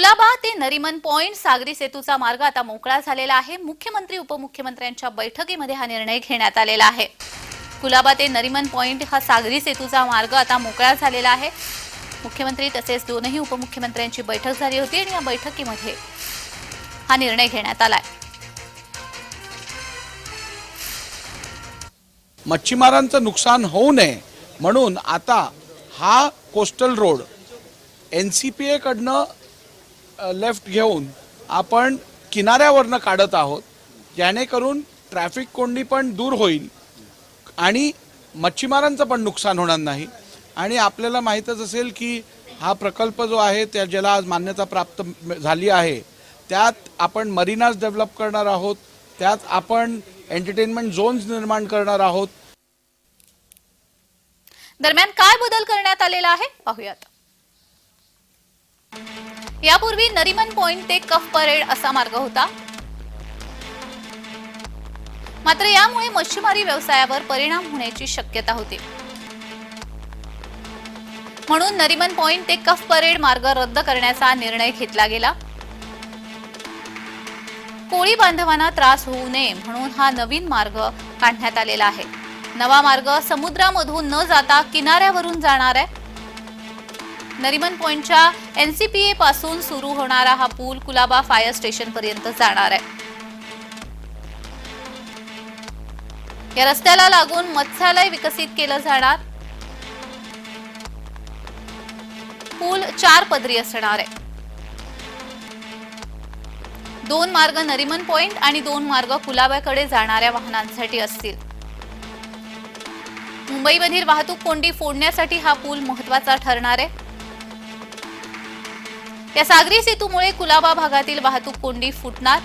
कुलाबा ते नरिमन पॉइंट सागरी सेतूचा मार्ग आता मोकळा झालेला आहे. मुख्यमंत्री उपमुख्यमंत्र्यांच्या बैठकीमध्ये हा निर्णय घेण्यात आलेला आहे. कुलाबा ते नरिमन पॉइंट हा सागरी सेतूचा मार्ग आता मोकळा झालेला आहे. मुख्यमंत्री तसेच दोनही उपमुख्यमंत्र्यांची बैठक झाली होती आणि या बैठकीमध्ये हा निर्णय घेण्यात आलाय. मच्छीमारांचं नुकसान होऊ नये म्हणून आता हा coastal road N C P एकडनं left घेऊन आपण किनाऱ्यावरनं काढत आहोत जेणेकरून ट्रॅफिक कोंडी पण दूर होईल आणि मच्छीमारांचं पण नुकसान होणार नाही. आणि आपल्याला माहीतच असेल की हा प्रकल्प जो आहे त्या ज्याला आज मान्यता प्राप्त झाली आहे त्यात आपण मरीनाज डेव्हलप करणार आहोत त्यात आपण एंटरटेनमेंट झोन्स निर्माण करणार आहोत. दरम्यान काय बदल करण्यात आलेला आहे? पाहूयात. यापूर्वी नरिमन पॉइंट ते कफ परेड असा मार्ग होता. मात्र यामुळे मच्छीमारी व्यवसायावर परिणाम होण्याची शक्यता होती. म्हणून नरिमन पॉइंट ते कफ परेड मार्ग रद्द करण्याचा निर्णय घेतला गेला. कोळी बांधवांना त्रास होऊ नये म्हणून हा नवीन मार्ग काढण्यात आलेला आहे. नवा मार्ग समुद्रामधून न जाता किनाऱ्यावरून जाणार आहे. नरिमन पॉइंटच्या एनसीपीए पासून सुरू होणारा हा पूल कुलाबा फायर स्टेशन पर्यंत जाणार आहे. या रस्त्याला लागून मत्स्यालय विकसित केलं जाणार. पूल चार पदरी असणार आहे. दोन मार्ग नरिमन पॉइंट आणि दोन मार्ग कुलाब्याकडे जाणाऱ्या वाहनांसाठी असतील. मुंबईमधील वाहतूक कोंडी फोडण्यासाठी हा पूल महत्त्वाचा ठरणार आहे. या सागरी सेतूमुळे कुलाबा भागातील वाहतूक कोंडी फुटणार.